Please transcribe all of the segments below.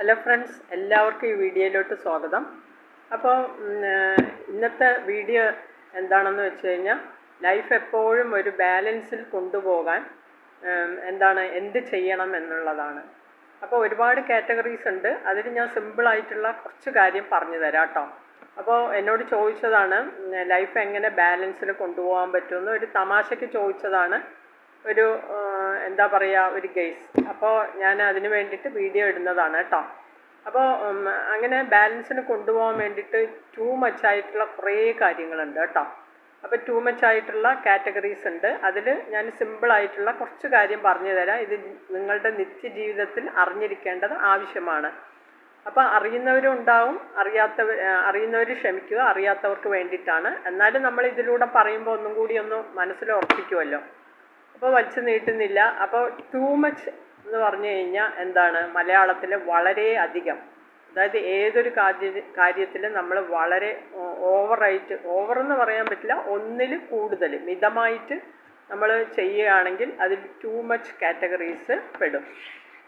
Hello friends എല്ലാവർക്കും ഈ വീഡിയോയിലോട്ട് സ്വാഗതം. അപ്പോൾ ഇന്നത്തെ വീഡിയോ എന്താണെന്ന് വെച്ച് കഴിഞ്ഞാൽ ലൈഫ് എപ്പോഴും ഒരു ബാലൻസിൽ കൊണ്ടുപോകാൻ എന്താണ് എന്ത് ചെയ്യണം എന്നുള്ളതാണ്. അപ്പോൾ ഒരുപാട് കാറ്റഗറീസ് ഉണ്ട്. അതിൽ ഞാൻ സിമ്പിളായിട്ടുള്ള കുറച്ച് കാര്യം പറഞ്ഞു തരാം കേട്ടോ. അപ്പോൾ എന്നോട് ചോദിച്ചതാണ് ലൈഫ് എങ്ങനെ ബാലൻസിൽ കൊണ്ടുപോകാൻ പറ്റുമെന്ന്. ഒരു തമാശയ്ക്ക് ചോദിച്ചതാണ്. ഒരു എന്താ പറയുക ഒരു ഗെയ്സ് അപ്പോൾ ഞാൻ അതിന് വേണ്ടിയിട്ട് വീഡിയോ ഇടുന്നതാണ് കേട്ടോ അപ്പോൾ അങ്ങനെ ബാലൻസിന് കൊണ്ടുപോകാൻ വേണ്ടിയിട്ട് ടൂ മച്ച് ആയിട്ടുള്ള കുറേ കാര്യങ്ങളുണ്ട് കേട്ടോ അപ്പോൾ ടൂ മച്ച് ആയിട്ടുള്ള കാറ്റഗറീസ് ഉണ്ട്. അതിൽ ഞാൻ സിമ്പിൾ ആയിട്ടുള്ള കുറച്ച് കാര്യം പറഞ്ഞു തരാം. ഇത് നിങ്ങളുടെ നിത്യജീവിതത്തിൽ അറിഞ്ഞിരിക്കേണ്ടത് ആവശ്യമാണ്. അപ്പോൾ അറിയുന്നവരും ഉണ്ടാവും അറിയാത്തവർ അറിയുന്നവർ ക്ഷമിക്കുക അറിയാത്തവർക്ക് വേണ്ടിയിട്ടാണ്. എന്നാലും നമ്മൾ ഇതിലൂടെ പറയുമ്പോൾ ഒന്നും കൂടി ഒന്ന് മനസ്സിൽ ഉറപ്പിക്കുമല്ലോ അപ്പോൾ വലിച്ചു നീട്ടുന്നില്ല. അപ്പോൾ ടൂ മച്ച് എന്ന് പറഞ്ഞു കഴിഞ്ഞാൽ എന്താണ്? മലയാളത്തിൽ വളരെ അധികം. അതായത് ഏതൊരു കാര്യ കാര്യത്തിലും നമ്മൾ വളരെ ഓവറായിട്ട് ഓവർ എന്ന് പറയാൻ പറ്റില്ല ഒന്നിൽ കൂടുതൽ മിതമായിട്ട് നമ്മൾ ചെയ്യുകയാണെങ്കിൽ അതിൽ ടൂ മച്ച് കാറ്റഗറീസ് പെടും.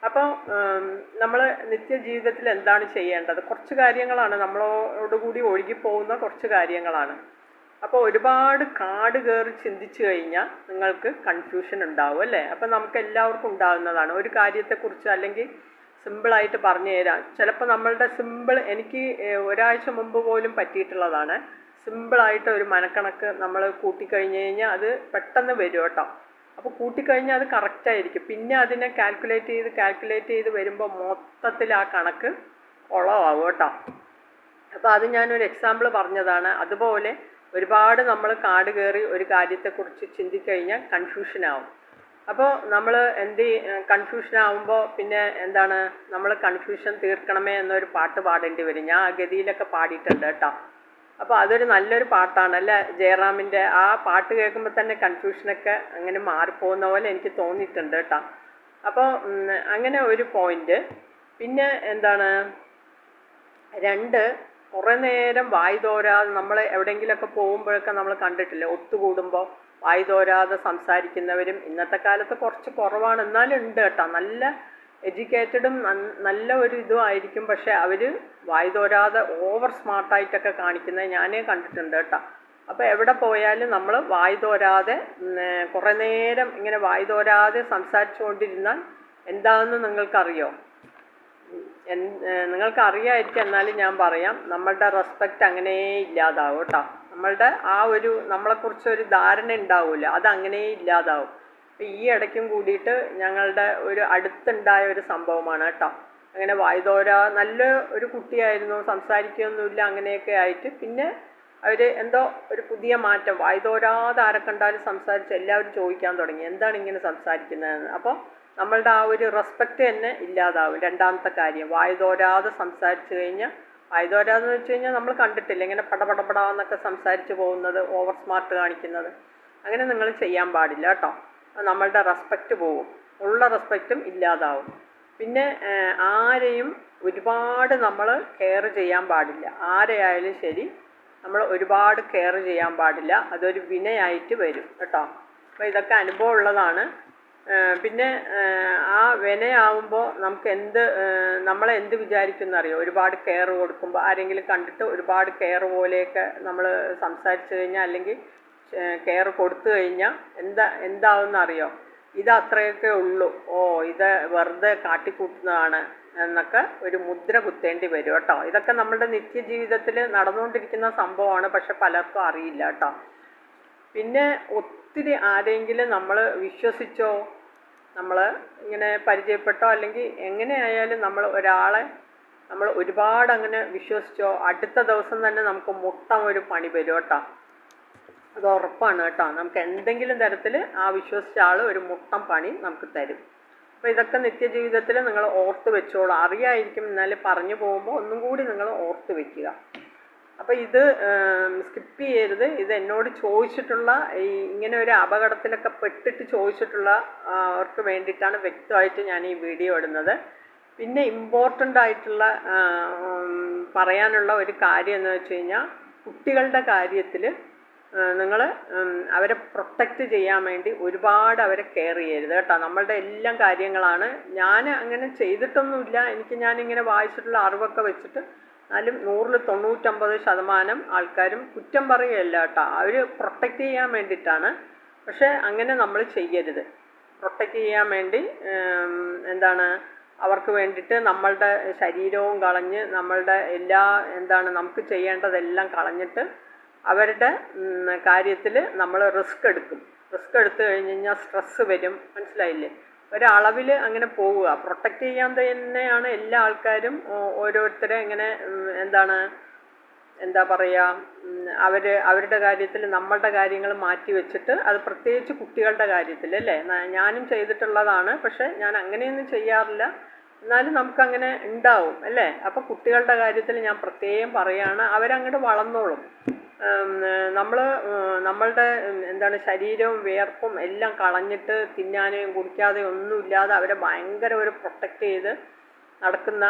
അപ്പോൾ നമ്മൾ നിത്യജീവിതത്തിൽ എന്താണ് ചെയ്യേണ്ടത്? കുറച്ച് കാര്യങ്ങളാണ് നമ്മളോടുകൂടി ഒഴുകിപ്പോകുന്ന കുറച്ച് കാര്യങ്ങളാണ്. അപ്പോൾ ഒരുപാട് കാട് കയറി ചിന്തിച്ചു കഴിഞ്ഞാൽ നിങ്ങൾക്ക് കൺഫ്യൂഷൻ ഉണ്ടാവും അല്ലേ? അപ്പോൾ നമുക്ക് എല്ലാവർക്കും ഉണ്ടാകുന്നതാണ് ഒരു കാര്യത്തെക്കുറിച്ച് അല്ലെങ്കിൽ സിമ്പിളായിട്ട് പറഞ്ഞു തരാം. ചിലപ്പോൾ നമ്മളുടെ സിമ്പിൾ എനിക്ക് ഒരാഴ്ച മുമ്പ് പോലും പറ്റിയിട്ടുള്ളതാണ്. സിമ്പിളായിട്ട് ഒരു മനക്കണക്ക് നമ്മൾ കൂട്ടിക്കഴിഞ്ഞ് കഴിഞ്ഞാൽ അത് പെട്ടെന്ന് വരും കേട്ടോ. അപ്പോൾ കൂട്ടിക്കഴിഞ്ഞാൽ അത് കറക്റ്റായിരിക്കും പിന്നെ അതിനെ കാൽക്കുലേറ്റ് ചെയ്ത് കാൽക്കുലേറ്റ് ചെയ്ത് വരുമ്പോൾ മൊത്തത്തിൽ ആ കണക്ക് കുളമാവും കേട്ടോ. അപ്പോൾ അത് ഞാനൊരു എക്സാമ്പിൾ പറഞ്ഞതാണ്. അതുപോലെ ഒരുപാട് നമ്മൾ കാട് കയറി ഒരു കാര്യത്തെക്കുറിച്ച് ചിന്തിക്കഴിഞ്ഞാൽ കൺഫ്യൂഷൻ ആവും. അപ്പോൾ നമ്മൾ എന്ത് കൺഫ്യൂഷൻ ആവുമ്പോൾ പിന്നെ എന്താണ് നമ്മൾ കൺഫ്യൂഷൻ തീർക്കണമേ എന്നൊരു പാട്ട് പാടേണ്ടി വരും. ഞാൻ ആ ഗതിയിലൊക്കെ പാടിയിട്ടുണ്ട് കേട്ടോ. അപ്പോൾ അതൊരു നല്ലൊരു പാട്ടാണ് അല്ലേ? ജയറാമിന്റെ ആ പാട്ട് കേൾക്കുമ്പോൾ തന്നെ കൺഫ്യൂഷനൊക്കെ അങ്ങനെ മാറിപ്പോകുന്ന പോലെ എനിക്ക് തോന്നിയിട്ടുണ്ട് കേട്ടോ. അപ്പോൾ അങ്ങനെ ഒരു പോയിന്റ് പിന്നെ എന്താണ് രണ്ട് കുറേ നേരം വായി തോരാതെ നമ്മൾ എവിടെയെങ്കിലുമൊക്കെ പോകുമ്പോഴൊക്കെ നമ്മൾ കണ്ടിട്ടില്ലേ? ഒത്തുകൂടുമ്പോൾ വായി തോരാതെ സംസാരിക്കുന്നവരും ഇന്നത്തെ കാലത്ത് കുറച്ച് കുറവാണ്. എന്നാലും ഉണ്ട് കേട്ടോ. നല്ല എഡ്യൂക്കേറ്റഡും നല്ല ഒരു ഇതും ആയിരിക്കും. പക്ഷെ അവർ വായി തോരാതെ ഓവർ സ്മാർട്ടായിട്ടൊക്കെ കാണിക്കുന്നത് ഞാനേ കണ്ടിട്ടുണ്ട് കേട്ടോ. അപ്പോൾ എവിടെ പോയാലും നമ്മൾ വായി തോരാതെ കുറേ നേരം ഇങ്ങനെ വായി തോരാതെ സംസാരിച്ചു കൊണ്ടിരുന്നാൽ എന്താണെന്ന് നിങ്ങൾക്കറിയോ? നിങ്ങൾക്ക് അറിയാമായിരിക്കും എന്നാലും ഞാൻ പറയാം. നമ്മളുടെ റെസ്പെക്റ്റ് അങ്ങനെ ഇല്ലാതാവും കേട്ടോ. നമ്മളുടെ ആ ഒരു നമ്മളെക്കുറിച്ച് ഒരു ധാരണ ഉണ്ടാവില്ല അത് അങ്ങനെ ഇല്ലാതാവും. അപ്പം ഈ ഇടയ്ക്കും കൂടിയിട്ട് ഞങ്ങളുടെ ഒരു അടുത്തുണ്ടായ ഒരു സംഭവമാണ് കേട്ടോ. അങ്ങനെ വായുതോര നല്ല ഒരു കുട്ടിയായിരുന്നു. സംസാരിക്കുകയൊന്നുമില്ല അങ്ങനെയൊക്കെ ആയിട്ട്. പിന്നെ അവർ എന്തോ ഒരു പുതിയ മാറ്റം. വായുതോരാതെ ആരെ കണ്ടാലും സംസാരിച്ച് എല്ലാവരും ചോദിക്കാൻ തുടങ്ങി. എന്താണ് ഇങ്ങനെ സംസാരിക്കുന്നതെന്ന്. അപ്പോൾ നമ്മളുടെ ആ ഒരു റെസ്പെക്റ്റ് തന്നെ ഇല്ലാതാവും. രണ്ടാമത്തെ കാര്യം വായുതോരാതെ സംസാരിച്ചു കഴിഞ്ഞാൽ വായുതോരാതെ വെച്ച് കഴിഞ്ഞാൽ നമ്മൾ കണ്ടിട്ടില്ല. ഇങ്ങനെ പടപടപടാന്നൊക്കെ സംസാരിച്ചു പോകുന്നത് ഓവർ സ്മാർട്ട് കാണിക്കുന്നത്. അങ്ങനെ നിങ്ങൾ ചെയ്യാൻ പാടില്ല കേട്ടോ. നമ്മളുടെ റെസ്പെക്റ്റ് പോവും. ഉള്ള റെസ്പെക്റ്റും ഇല്ലാതാവും. പിന്നെ ആരെയും ഒരുപാട് നമ്മൾ കെയർ ചെയ്യാൻ പാടില്ല. ആരെയായാലും ശരി നമ്മൾ ഒരുപാട് കെയർ ചെയ്യാൻ പാടില്ല. അതൊരു വിനയായിട്ട് വരും കേട്ടോ. അപ്പോൾ ഇതൊക്കെ അനുഭവം ഉള്ളതാണ്. ഏഹ് പിന്നെ ആ വിനയാവുമ്പോൾ നമുക്ക് എന്ത് നമ്മളെ എന്ത് വിചാരിക്കുന്ന അറിയോ ഒരുപാട് കെയർ കൊടുക്കുമ്പോൾ ആരെങ്കിലും കണ്ടിട്ട് ഒരുപാട് കെയർ പോലെയൊക്കെ നമ്മൾ സംസാരിച്ചു കഴിഞ്ഞാൽ അല്ലെങ്കിൽ കെയർ കൊടുത്തു കഴിഞ്ഞാൽ എന്താ എന്താവുമെന്നറിയോ ഇത് അത്രയൊക്കെ ഉള്ളൂ. ഓ ഇത് വെറുതെ കാട്ടിക്കൂട്ടുന്നതാണ് എന്നൊക്കെ ഒരു മുദ്ര കുത്തേണ്ടി വരും കേട്ടോ. ഇതൊക്കെ നമ്മുടെ നിത്യജീവിതത്തിൽ നടന്നുകൊണ്ടിരിക്കുന്ന സംഭവമാണ്. പക്ഷെ പലർക്കും അറിയില്ല കേട്ടോ. പിന്നെ ഒത്തിരി ആരെങ്കിലും നമ്മൾ വിശ്വസിച്ചോ നമ്മൾ ഇങ്ങനെ പരിചയപ്പെട്ടോ അല്ലെങ്കിൽ എങ്ങനെയായാലും നമ്മൾ ഒരാളെ നമ്മൾ ഒരുപാട് അങ്ങനെ വിശ്വസിച്ചോ അടുത്ത ദിവസം തന്നെ നമുക്ക് മൊത്തം ഒരു പണി വരും കേട്ടോ. അത് ഉറപ്പാണ് കേട്ടോ. നമുക്ക് എന്തെങ്കിലും തരത്തിൽ ആ വിശ്വസിച്ച ആൾ ഒരു മുട്ടം പണി നമുക്ക് തരും. അപ്പോൾ ഇതൊക്കെ നിത്യജീവിതത്തിൽ നിങ്ങൾ ഓർത്ത് വെച്ചോളൂ. അറിയായിരിക്കും എന്നാലും പറഞ്ഞു പോകുമ്പോൾ ഒന്നും കൂടി നിങ്ങൾ ഓർത്ത് വെക്കുക. അപ്പോൾ ഇത് സ്കിപ്പ് ചെയ്യരുത്. ഇത് എന്നോട് ചോദിച്ചിട്ടുള്ള ഈ ഇങ്ങനെ ഒരു അപകടത്തിലൊക്കെ പെട്ടിട്ട് ചോദിച്ചിട്ടുള്ള അവർക്ക് വേണ്ടിയിട്ടാണ് വ്യക്തമായിട്ട് ഞാൻ ഈ വീഡിയോ ഇടുന്നത്. പിന്നെ ഇമ്പോർട്ടന്റ് ആയിട്ടുള്ള പറയാനുള്ള ഒരു കാര്യം എന്ന് വെച്ച് കഴിഞ്ഞാൽ കുട്ടികളുടെ കാര്യത്തിൽ നിങ്ങൾ അവരെ പ്രൊട്ടക്റ്റ് ചെയ്യാൻ വേണ്ടി ഒരുപാട് അവരെ കെയർ ചെയ്യരുത് കേട്ടോ. നമ്മളുടെ എല്ലാം കാര്യങ്ങളാണ്. ഞാൻ അങ്ങനെ ചെയ്തിട്ടൊന്നുമില്ല. എനിക്ക് ഞാനിങ്ങനെ വായിച്ചിട്ടുള്ള അറിവൊക്കെ വെച്ചിട്ട് എന്നാലും നൂറിൽ തൊണ്ണൂറ്റമ്പത് ശതമാനം ആൾക്കാരും കുറ്റം പറയുകയല്ല കേട്ടോ. അവർ പ്രൊട്ടക്റ്റ് ചെയ്യാൻ വേണ്ടിയിട്ടാണ്. പക്ഷേ അങ്ങനെ നമ്മൾ ചെയ്യരുത്. പ്രൊട്ടക്റ്റ് ചെയ്യാൻ വേണ്ടി എന്താണ് അവർക്ക് വേണ്ടിയിട്ട് നമ്മളുടെ ശരീരവും കളഞ്ഞ് നമ്മളുടെ എല്ലാ എന്താണ് നമുക്ക് ചെയ്യേണ്ടതെല്ലാം കളഞ്ഞിട്ട് അവരുടെ കാര്യത്തിൽ നമ്മൾ റിസ്ക് എടുക്കും. റിസ്ക് എടുത്തു കഴിഞ്ഞ് കഴിഞ്ഞാൽ സ്ട്രെസ്സ് വരും. മനസ്സിലായില്ലേ? ഒരളവിൽ അങ്ങനെ പോവുക. പ്രൊട്ടക്റ്റ് ചെയ്യാൻ തന്നെയാണ് എല്ലാ ആൾക്കാരും ഓരോരുത്തരെ ഇങ്ങനെ എന്താണ് എന്താ പറയുക അവർ അവരുടെ കാര്യത്തിൽ നമ്മളുടെ കാര്യങ്ങൾ മാറ്റി വെച്ചിട്ട് അത് പ്രത്യേകിച്ച് കുട്ടികളുടെ കാര്യത്തിൽ അല്ലേ? ഞാനും ചെയ്തിട്ടുള്ളതാണ്. പക്ഷെ ഞാൻ അങ്ങനെയൊന്നും ചെയ്യാറില്ല. എന്നാലും നമുക്കങ്ങനെ ഉണ്ടാവും അല്ലേ? അപ്പോൾ കുട്ടികളുടെ കാര്യത്തിൽ ഞാൻ പ്രത്യേകം പറയുകയാണ് അവരങ്ങോട്ട് വളർന്നോളും. നമ്മൾ നമ്മളുടെ എന്താണ് ശരീരവും വിയർപ്പും എല്ലാം കളഞ്ഞിട്ട് തിന്നാനും കുടിക്കാതെയും ഒന്നുമില്ലാതെ അവരെ ഭയങ്കര ഒരു പ്രൊട്ടക്റ്റ് ചെയ്ത് നടക്കുന്ന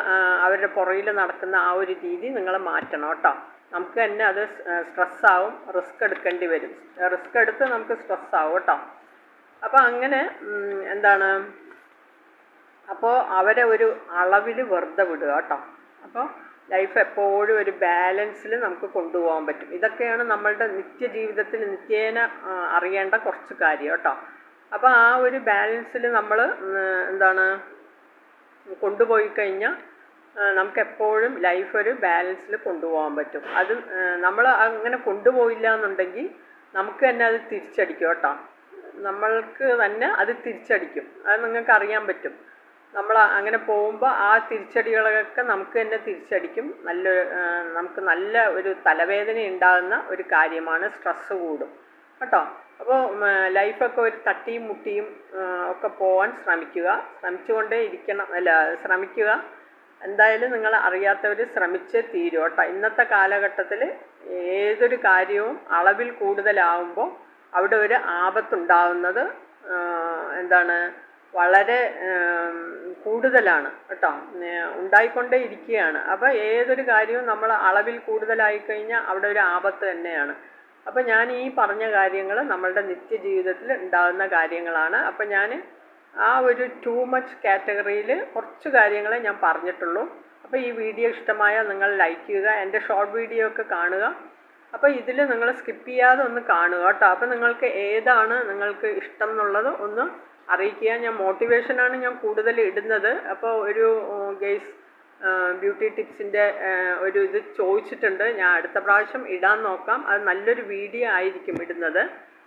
അവരുടെ പുറകിൽ നടക്കുന്ന ആ ഒരു രീതി നിങ്ങൾ മാറ്റണം കേട്ടോ. നമുക്ക് തന്നെ അത് സ്ട്രെസ്സാവും റിസ്ക് എടുക്കേണ്ടി വരും. റിസ്ക് എടുത്ത് നമുക്ക് സ്ട്രെസ്സാവും കേട്ടോ. അപ്പോൾ അങ്ങനെ എന്താണ് അപ്പോൾ അവരെ ഒരു അളവിൽ വെറുതെ വിടുക കേട്ടോ. അപ്പോൾ ലൈഫ് എപ്പോഴും ഒരു ബാലൻസിൽ നമുക്ക് കൊണ്ടുപോകാൻ പറ്റും. ഇതൊക്കെയാണ് നമ്മളുടെ നിത്യജീവിതത്തിൽ നിത്യേന അറിയേണ്ട കുറച്ച് കാര്യം കേട്ടോ. അപ്പോൾ ആ ഒരു ബാലൻസിൽ നമ്മൾ എന്താണ് കൊണ്ടുപോയി കഴിഞ്ഞാൽ നമുക്ക് എപ്പോഴും ലൈഫ് ഒരു ബാലൻസിൽ കൊണ്ടുപോകാൻ പറ്റും. അത് നമ്മൾ അങ്ങനെ കൊണ്ടുപോയില്ല എന്നുണ്ടെങ്കിൽ നമുക്ക് തന്നെ അത് തിരിച്ചടിക്കും കേട്ടോ. നമ്മൾക്ക് തന്നെ അത് തിരിച്ചടിക്കും. അത് നിങ്ങൾക്ക് അറിയാൻ പറ്റും. നമ്മൾ അങ്ങനെ പോകുമ്പോൾ ആ തിരിച്ചടികളൊക്കെ നമുക്ക് തന്നെ തിരിച്ചടിക്കും. നല്ല നമുക്ക് നല്ല ഒരു തലവേദന ഉണ്ടാകുന്ന ഒരു കാര്യമാണ് സ്ട്രെസ്സ് കൂടും. കേട്ടോ? അപ്പോൾ ലൈഫൊക്കെ ഒരു തട്ടിയും മുട്ടിയും ഒക്കെ പോകാൻ ശ്രമിക്കുക. ശ്രമിച്ചുകൊണ്ടേ ഇരിക്കണം അല്ല ശ്രമിക്കുക. എന്തായാലും നിങ്ങൾ അറിയാത്തവർ ശ്രമിച്ച് തീരും കേട്ടോ. ഇന്നത്തെ കാലഘട്ടത്തിൽ ഏതൊരു കാര്യവും അളവിൽ കൂടുതലാവുമ്പോൾ അവിടെ ഒരു ആപത്തുണ്ടാവുന്നത് എന്താണ് വളരെ കൂടുതലാണ് കേട്ടോ. ഉണ്ടായിക്കൊണ്ടേ ഇരിക്കുകയാണ് അപ്പോൾ ഏതൊരു കാര്യവും നമ്മൾ അളവിൽ കൂടുതലായി കഴിഞ്ഞാൽ അവിടെ ഒരു ആപത്ത് തന്നെയാണ്. അപ്പോൾ ഞാൻ ഈ പറഞ്ഞ കാര്യങ്ങൾ നമ്മളുടെ നിത്യജീവിതത്തിൽ ഉണ്ടാകുന്ന കാര്യങ്ങളാണ്. അപ്പോൾ ഞാൻ ആ ഒരു ടു മച്ച് കാറ്റഗറിയിൽ കുറച്ച് കാര്യങ്ങളെ ഞാൻ പറഞ്ഞിട്ടുള്ളൂ. അപ്പോൾ ഈ വീഡിയോ ഇഷ്ടമായാൽ നിങ്ങൾ ലൈക്ക് ചെയ്യുക എന്റെ ഷോർട്ട് വീഡിയോ ഒക്കെ കാണുക. അപ്പോൾ ഇതിൽ നിങ്ങൾ സ്കിപ്പ് ചെയ്യാതെ ഒന്ന് കാണുക കേട്ടോ. അപ്പോൾ നിങ്ങൾക്ക് ഏതാണ് നിങ്ങൾക്ക് ഇഷ്ടം എന്നുള്ളത് ഒന്ന് അറിയിക്കുക ഞാൻ മോട്ടിവേഷനാണ് ഞാൻ കൂടുതൽ ഇടുന്നത്. അപ്പോൾ ഒരു ഗെയ്സ് ബ്യൂട്ടി ടിപ്സിന്റെ ഒരു ഇത് ചോദിച്ചിട്ടുണ്ട്. ഞാൻ അടുത്ത പ്രാവശ്യം ഇടാൻ നോക്കാം. അത് നല്ലൊരു വീഡിയോ ആയിരിക്കും ഇടുന്നത്.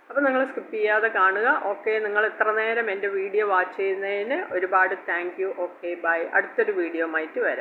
അപ്പോൾ നിങ്ങൾ സ്കിപ്പ് ചെയ്യാതെ കാണുക. ഓക്കെ നിങ്ങൾ ഇത്ര നേരം എന്റെ വീഡിയോ വാച്ച് ചെയ്യുന്നതിന് ഒരുപാട് താങ്ക് യു ഓക്കെ ബൈ അടുത്തൊരു വീഡിയോ ആയിട്ട് വരാം.